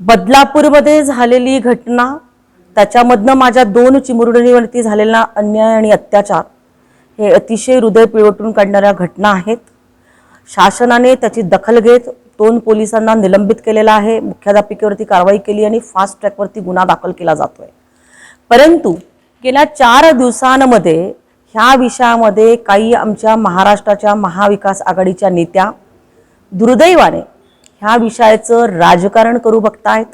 बदलापूरमध्ये झालेली घटना त्याच्यामधनं माझ्या दोन चिमुरडणीवरती झालेला अन्याय आणि अत्याचार हे अतिशय हृदय पिळवटून काढणाऱ्या घटना आहेत. शासनाने त्याची दखल घेत दोन पोलिसांना निलंबित केलेला आहे. मुख्याध्यापिकेवरती कारवाई केली आणि फास्ट ट्रॅकवरती गुन्हा दाखल केला जातोय. परंतु गेल्या चार दिवसांमध्ये ह्या विषयामध्ये काही आमच्या महाराष्ट्राच्या महाविकास आघाडीच्या नेत्या दुर्दैवाने ह्या विषयाचं राजकारण करू बघतायत.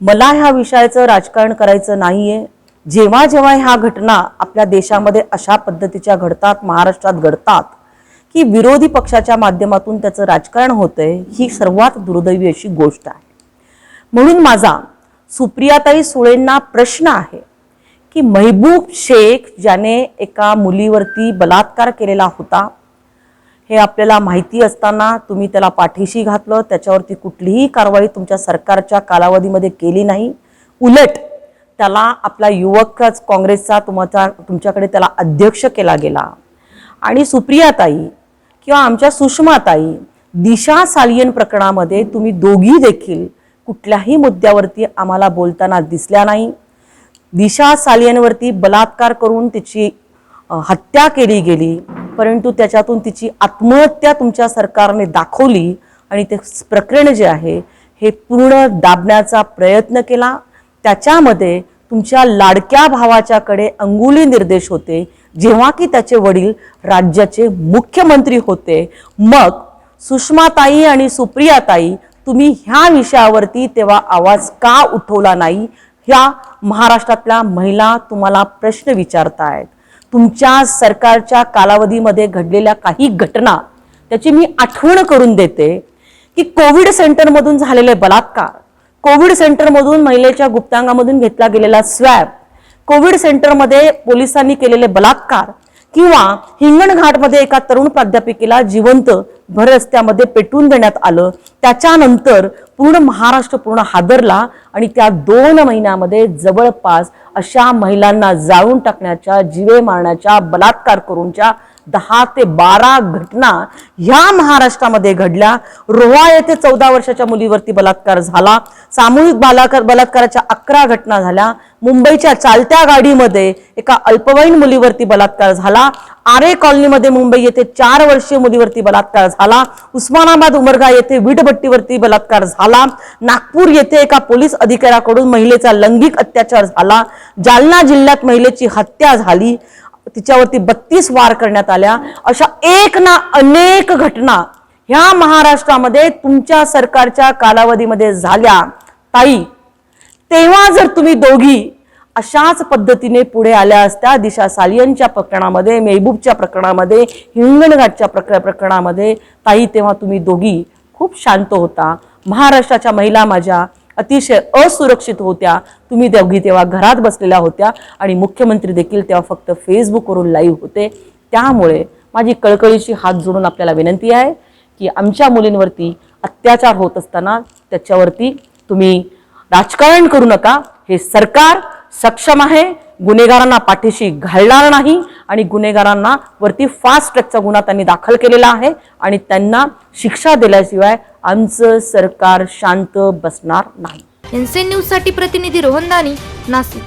मला ह्या विषयाचं राजकारण करायचं नाही आहे जेव्हा जेव्हा ह्या घटना आपल्या देशामध्ये अशा पद्धतीच्या घडतात महाराष्ट्रात घडतात की विरोधी पक्षाच्या माध्यमातून त्याचं राजकारण होतंय ही सर्वात दुर्दैवी अशी गोष्ट आहे. म्हणून माझा सुप्रियाताई सुळेंना प्रश्न आहे की महबूब शेख ज्याने एका मुलीवरती बलात्कार केलेला होता हे आपल्याला माहिती असताना तुम्ही त्याला पाठीशी घातलं त्याच्यावरती कुठलीही कारवाई तुमच्या सरकारच्या कालावधीमध्ये केली नाही. उलट त्याला आपला युवकच काँग्रेसचा तुमचा तुमच्याकडे त्याला अध्यक्ष केला गेला. आणि सुप्रियाताई किंवा आमच्या सुषमाताई दिशा सालियन प्रकरणामध्ये तुम्ही दोघी देखील कुठल्याही मुद्द्यावरती आम्हाला बोलताना दिसल्या नाही. दिशा सालियनवरती बलात्कार करून तिची हत्या केली गेली. परंतु त्याच्यातून तिची आत्महत्या तुमच्या सरकारने दाखवली आणि ते प्रकरण जे आहे हे पूर्ण दाबण्याचा प्रयत्न केला. त्याच्यामध्ये तुमच्या लाडक्या भावाच्याकडे अंगुली निर्देश होते. जेव्हा की त्याचे वडील राज्याचे मुख्यमंत्री होते. मग सुषमाताई आणि सुप्रियाताई तुम्ही ह्या विषयावरती तेव्हा आवाज का उठवला नाही? ह्या महाराष्ट्रातल्या महिला तुम्हाला प्रश्न विचारतायत. तुमच्या सरकारच्या कालावधीमध्ये घडलेल्या काही घटना त्याची मी आठवण करून देते की कोविड सेंटरमधून झालेले बलात्कार कोविड सेंटरमधून महिलेच्या गुप्तांगामधून घेतला गेलेला स्वॅब कोविड सेंटरमध्ये पोलिसांनी केलेले बलात्कार किंवा हिंगणघाटमध्ये एका तरुण प्राध्यापिकेला जिवंत भर रस्त्यामध्ये पेटवून देण्यात आलं. त्याच्यानंतर पूर्ण महाराष्ट्र पूर्ण हादरला आणि त्या दोन महिन्यामध्ये जवळपास अशा महिलांना जाळून टाकण्याच्या जिवे मारण्याच्या बलात्कार करूनच्या दहा ते बारा घटना ह्या महाराष्ट्रामध्ये घडल्या. रोहा येथे चौदा वर्षाच्या मुलीवरती बलात्कार झाला. सामूहिक बालाकार बलात्काराच्या अकरा घटना झाल्या. मुंबईच्या चालत्या गाडीमध्ये एका अल्पवयीन मुलीवरती बलात्कार झाला. आरे कॉलनीमध्ये मुंबई येथे चार वर्षीय मुलीवरती बलात्कार झाला. उस्मानाबाद उमरगा येथे वीटभट्टीवरती बलात्कार झाला. नागपूर येथे एका पोलीस अधिकाऱ्याकडून महिलेचा लैंगिक अत्याचार झाला. जालना जिल्ह्यात महिलेची हत्या झाली. तिच्यावरती बत्तीस वार करण्यात आल्या. अशा एक ना अनेक घटना ह्या महाराष्ट्रामध्ये तुमच्या सरकारच्या कालावधीमध्ये झाल्या. ताई तेव्हा जर तुम्ही दोघी अशाच पद्धतीने पुढे आल्या असत्या दिशा सालियनच्या प्रकरणामध्ये मेहबूबच्या प्रकरणामध्ये हिंगणघाटच्या प्रक प्रकरणामध्ये ताई तेव्हा तुम्ही दोघी खूप शांत होता. महाराष्ट्राच्या महिला माझ्या अतिशय असुरक्षित होत्या. तुम्ही दोघी तेव्हा घरात बसलेल्या होत्या आणि मुख्यमंत्री देखील तेव्हा फक्त फेसबुकवरून लाईव्ह होते. त्यामुळे माझी कळकळीची हात जोडून आपल्याला विनंती आहे की आमच्या मुलींवरती अत्याचार होत असताना त्याच्यावरती तुम्ही राजकारण करू नका. हे सरकार सक्षम आहे. गुन्हेगारांना पाठीशी घालणार नाही आणि गुन्हेगारांना वरती फास्ट ट्रॅकचा गुन्हा त्यांनी दाखल केलेला आहे आणि त्यांना शिक्षा दिल्याशिवाय आमचं सरकार शांत बसणार नाही. एनसीएन न्यूजसाठी प्रतिनिधी रोहन दानी नाशिक.